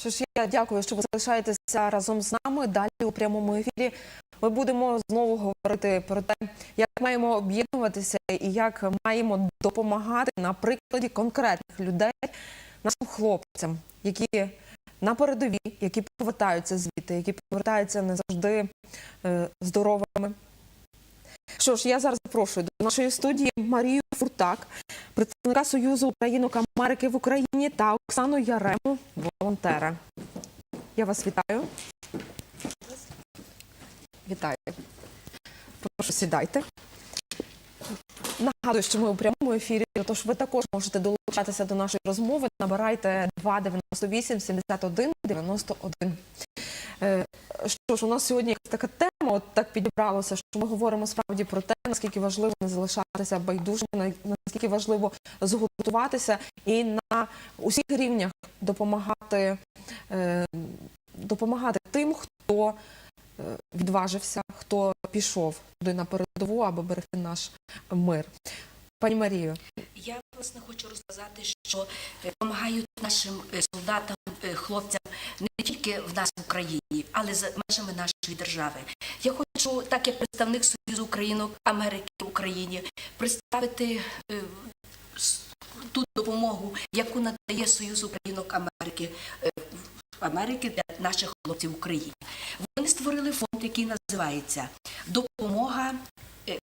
Що ж, я дякую, що ви залишаєтеся разом з нами. Далі у прямому ефірі ми будемо знову говорити про те, як маємо об'єднуватися і як маємо допомагати на прикладі конкретних людей нашим хлопцям, які на передовій, які повертаються звідти, які повертаються не завжди е, здоровими. Що ж, я зараз запрошую до нашої студії Марію Фуртак, представника Союзу Українок Америки в Україні та Оксану Ярему, волонтера. Я вас вітаю. Вітаю. Прошу сідайте. Нагадую, що ми у прямому ефірі, тож ви також можете долучатися до нашої розмови. Набирайте 298 71 91. Е, Що ж, у нас сьогодні така тема, от так підібралося, що ми говоримо справді про те, наскільки важливо не залишатися байдужими, наскільки важливо згуртуватися і на усіх рівнях допомагати, е, допомагати тим, хто е, відважився, хто пішов туди на передову, аби берегти наш мир. Пані Марію, Я власне хочу розказати, що е, допомагають нашим солдатам, хлопцям не тільки в нас в Україні, але за межами нашої держави. Я хочу, так як представник Союзу Українок Америки в Україні, представити е, ту допомогу, яку надає Союз Українок Америки. е, Америки для наших хлопців в Україні. Вони створили фонд, який називається Допомога, е,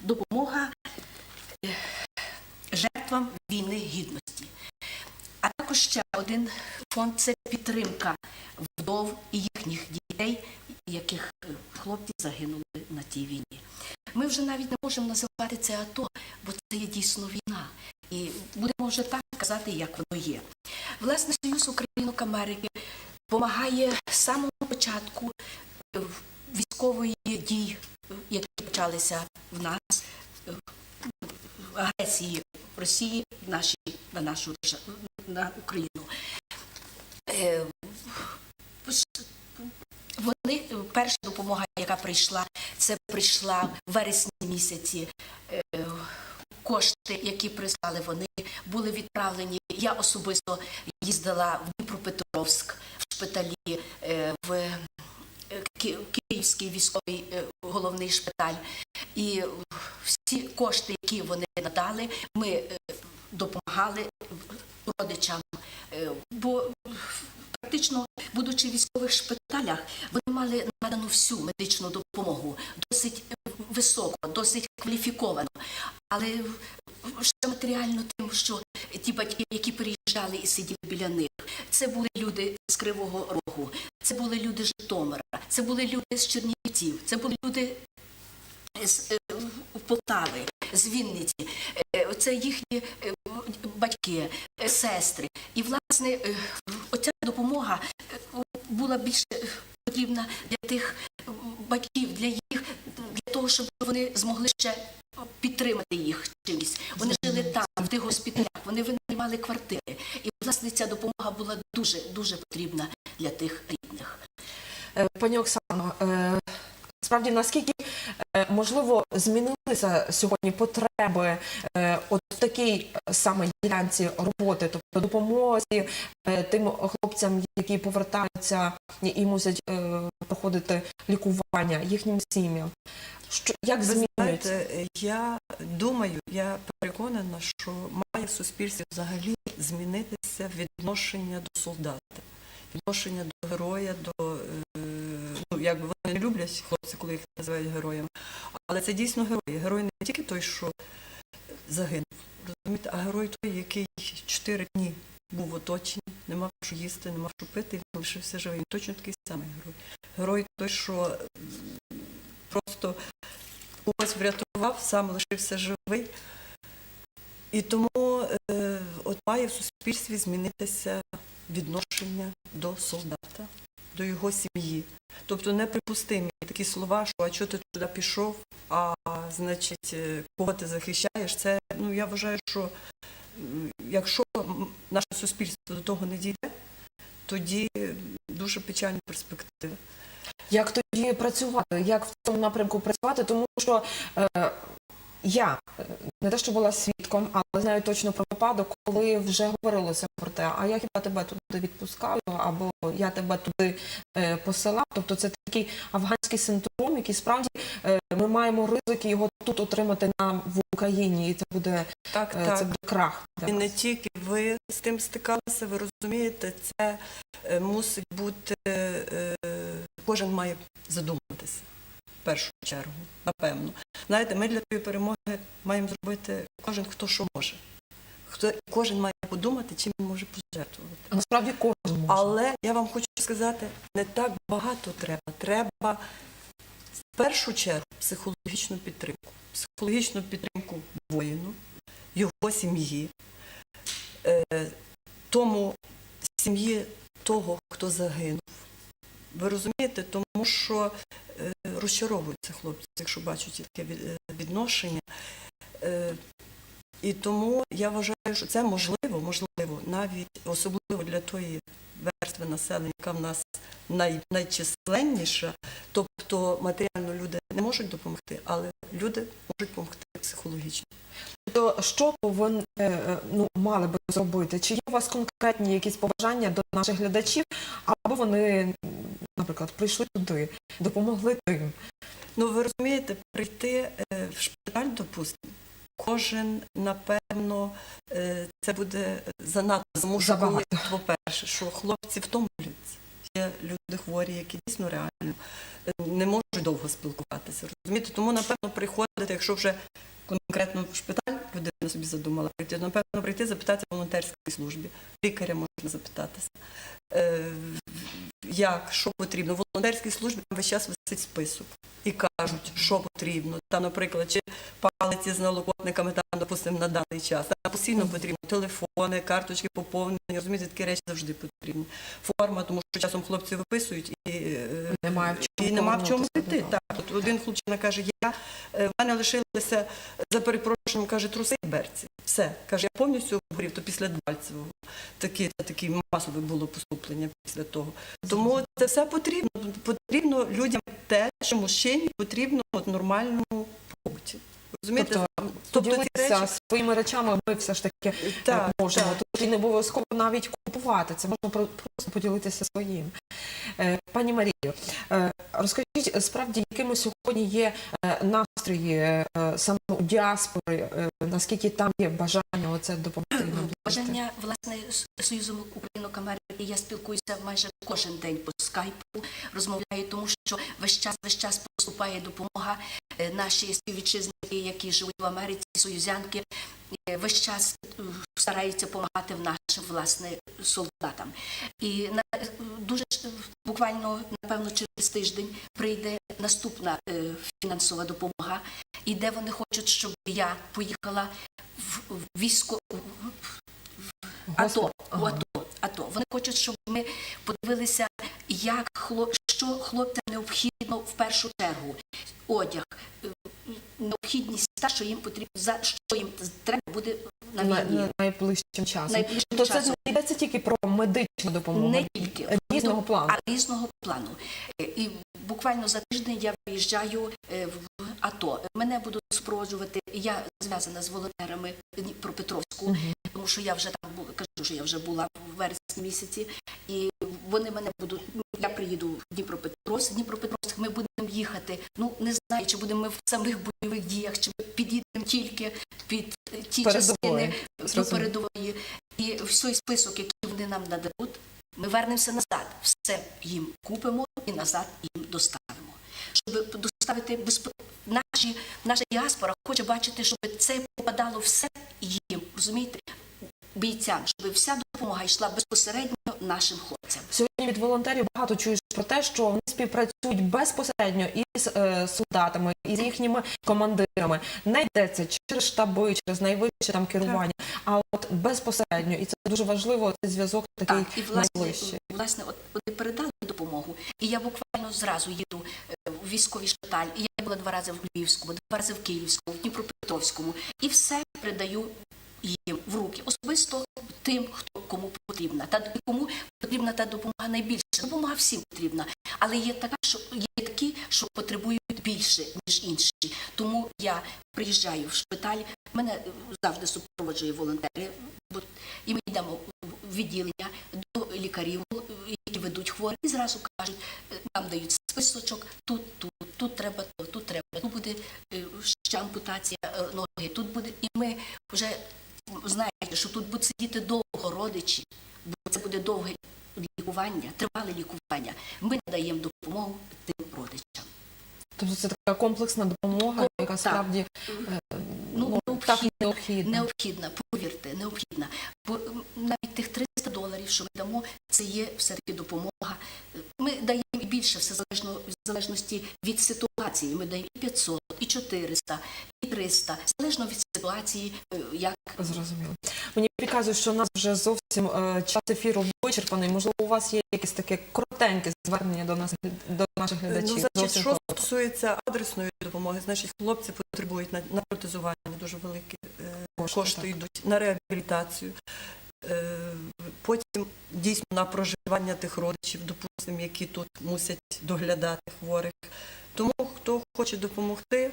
допомога жертвам війни гідності. А також ще один фонд це підтримка вдов і їхніх дітей, яких хлопці загинули на тій війні. Ми вже навіть не можемо називати це АТО, бо це є дійсно війна. І будемо вже так казати, як воно є. Власне, Союз Українок Америки допомагає з самого початку військової дій, які почалися в нас агресії Росії на нашу держа- на Україну. Е, Вони перша допомога, яка прийшла, це прийшла в вересні місяці. Е, Кошти, які прислали вони, були відправлені. Я особисто їздила в Дніпропетровськ в шпиталі е, в Київський військовий головний шпиталь. І всі кошти, які вони надали, ми е, допомагали родичам. Е, Бо практично, будучи в військових шпиталях, вони мали надану всю медичну допомогу, досить високо, досить кваліфіковано. Але ще матеріально тим, що ті батьки, які приїжджали і сиділи біля них, це були люди з Кривого Рогу, це були люди з Житомира, це були люди з Чернівців, це були люди з е, Полтави, з Вінниці. Е, Це їхні е, батьки, сестри. І, власне, оця допомога була більше потрібна для тих батьків, для їх, для того, щоб вони змогли ще підтримати їх чимось. Вони жили там, в тих госпіталях, вони винаймали квартири. І, власне, ця допомога була дуже, дуже потрібна для тих рідних. Е, Пані Оксано, е, справді наскільки е, можливо змінилися сьогодні потреби е, от в такій е, саме ділянці роботи, тобто допомозі е, тим хлопцям, які повертаються і мусять проходити лікування їхнім сім'ям? Що як змінюється? я думаю, я переконана, що має в суспільстві взагалі змінитися відношення до солдата, відношення до героя, до ну якби не люблять хлопці, коли їх називають героями. Але це дійсно герой. Герой не тільки той, що загинув, розумієте, а герой той, який чотири дні був в оточенні, не мав що їсти, не мав що пити, він лишився живий. Він точно такий самий герой. Герой той, що просто когось врятував, сам лишився живий. І тому е, от має в суспільстві змінитися відношення до солдата, до його сім'ї. Тобто неприпустимі такі слова, що а чого ти туди пішов, а значить, е, кого ти захищаєш, це ну я вважаю, що якщо наше суспільство до того не дійде, тоді дуже печальні перспективи. Як тоді працювати? Як в цьому напрямку працювати? Тому що е, я не те, що була свідком, але знаю точно про випадок, коли вже говорилося про те, а я хіба тебе туди відпускаю, або я тебе туди е, посилав. Тобто це такий афганський синдром, який справді е, ми маємо ризики його тут отримати нам в Україні, і це буде, Так, е, так. це буде крах. І не тільки ви з тим стикалися, ви розумієте, це е, мусить бути, е, кожен має задуматися в першу чергу, напевно. Знаєте, ми для тої перемоги маємо зробити кожен, хто що може. Хто, кожен має подумати, чим він може пожертвувати. Насправді кожен може. Але я вам хочу сказати, не так багато треба. Треба в першу чергу психологічну підтримку. Психологічну підтримку воїну, його сім'ї, е, тому сім'ї того, хто загинув. Ви розумієте, тому що е, розчаровуються хлопці, якщо бачать таке е, відношення. Е, і тому я вважаю, що це можливо, можливо, навіть особливо для тої верстви населення, яка в нас най, найчисленніша. Тобто матеріально люди не можуть допомогти, але люди можуть допомогти психологічно. То що повин, е, ну, мали би зробити? Чи є у вас конкретні якісь побажання до наших глядачів, аби вони, наприклад, прийшли туди, допомогли тим? Ну ви розумієте, прийти е, в шпиталь, допустимо, кожен, напевно, е, це буде занадто, Забагато. по-перше, що хлопці втомлюються. Є люди хворі, які дійсно реально е, не можуть довго спілкуватися. Розумієте? Тому, напевно, приходити, якщо вже конкретно в шпиталь людина собі задумала прийти, напевно, прийти запитатися в волонтерській службі. Лікаря можна запитатися. Як, що потрібно. В волонтерській службі там весь час висить список і кажуть, що потрібно. Там, наприклад, чи палиці з налокотниками там, допустимо, на даний час. Там постійно потрібно телефони, карточки поповнені. Розумієте, такі речі завжди потрібні. Форма, тому що часом хлопці виписують і, е, Немає в чому і нема в чому йти. Так, от один хлопчина каже, я е, в мене лишилися за перепрошенням, каже, труси і берці. Все, каже, я повністю обгорів, то після Дебальцевого. Такі, такі масове було поступлення після того. Тому це все потрібно. Потрібно людям те, що мужчині потрібно от нормальному побуті. Розумієте? Тобто, поділитися речі- своїми речами ми все ж таки е, Так, можемо. так. Тут і не обов'язково навіть купувати. Це можна про- просто поділитися своїм. Е, Пані Марію, е, розкажіть, е, справді, якими сьогодні є настрої саме у діаспори, наскільки там є бажання оце допомогти нам? Бажання власне Союзом Українок Америки. Я спілкуюся майже кожен день по скайпу, розмовляю, тому що весь час весь час поступає допомога. Наші співвітчизники, які живуть в Америці, союзянки, весь час стараються допомагати в нашим власне солдатам. І на дуже буквально напевно через тиждень прийде наступна е, фінансова допомога, і де вони хочуть, щоб я поїхала в в військо АТО, у Ага. АТО, АТО. Вони хочуть, щоб ми подивилися, як хлоп, що хлопцям необхідно в першу чергу. Одяг, необхідність та, що їм потрібно, за що їм треба буде на війні. на найближчим часом. Найближчим То це не йдеться тільки про медичну допомогу, Не тільки різного плану. а різного плану. Е, І буквально за тиждень я виїжджаю е, в АТО. Мене будуть супроводжувати. Я зв'язана з волонтерами Дніпропетровську, тому що я вже там була, кажу, що я вже була в вересні місяці, і вони мене будуть. Я приїду в Дніпропетровськ, Дніпропетровськ, ми будемо їхати. Ну не знаю, чи будемо ми в самих бойових діях, чи ми підійдемо тільки під ті Передової. частини до передової. І всій список, який вони нам нададуть, ми вернемося назад. Все їм купимо і назад їм доставимо. Щоб доставити безп... наші, наша діаспора хоче бачити, щоб це попадало все їм, розумієте, бійцям, щоб вся допомога йшла безпосередньо нашим хлопцям. Сьогодні від волонтерів багато чуєш про те, що вони співпрацюють безпосередньо із е, солдатами, із їхніми командирами. Не йдеться через штаби, через найвище там керування, а от безпосередньо. І це дуже важливо. Цей зв'язок такий Так, і власне, найближчий. власне, от вони передали допомогу, і я буквально зразу їду е, в військовий шпиталь. І я була два рази в Львівському, два рази в Київському, в Дніпропетровському, і все передаю їм в руки, особисто тим, хто кому потрібна. Та кому потрібна та допомога найбільше. Допомога всім потрібна, але є така, що є такі, що потребують більше, ніж інші. Тому я приїжджаю в шпиталь, мене завжди супроводжує волонтери, і ми йдемо в відділення до лікарів, які ведуть хворих, і зразу кажуть, е, нам дають списочок, тут, тут, тут треба, то, тут треба, тут буде е, ще ампутація е, ноги, тут буде. І ми вже знаєте, що тут будуть сидіти довго родичі, бо це буде довге лікування, тривале лікування. Ми надаємо допомогу тим родичам. Тобто це така комплексна допомога, яка справді е, Ну, ну, так необхідна. необхідна. Повірте, необхідна. Бо навіть тих 300 доларів, що ми дамо, це є все-таки допомога. Ми даємо більше, все залежно в залежності від ситуації. Ми даємо і 500, і 400, і 300, залежно від ситуації, е, як Зрозуміло. Мені підказують, що у нас вже зовсім е, час ефіру вичерпаний. Можливо, у вас є якесь таке коротеньке звернення до нас до наших глядачів. Ну, значить, що стосується адресної допомоги, значить, хлопці потребують на, на протезування дуже великі е, Кошти, кошти, йдуть на реабілітацію. Е, потім дійсно на проживання тих родичів, допустимо, які тут мусять доглядати хворих. Тому хто хоче допомогти,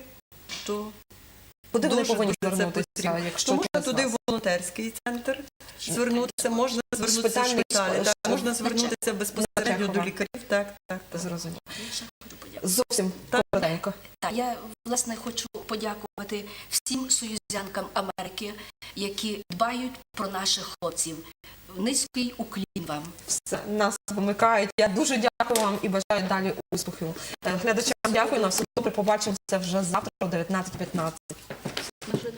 то Куди вони повинні звернутися, якщо можна туди в волонтерський центр звернутися, можна звернутися в шпиталі, так, можна звернутися безпосередньо до лікарів. Так, так. Зрозуміло. Зовсім коротенько. Так, я власне хочу подякувати всім союзянкам Америки, які дбають про наших хлопців. Низький уклін вам. Все, нас вимикають. Я дуже дякую вам і бажаю далі успіхів. Е, Глядачам дякую. На все добре. Побачимося вже завтра о 19.15. Ми вже не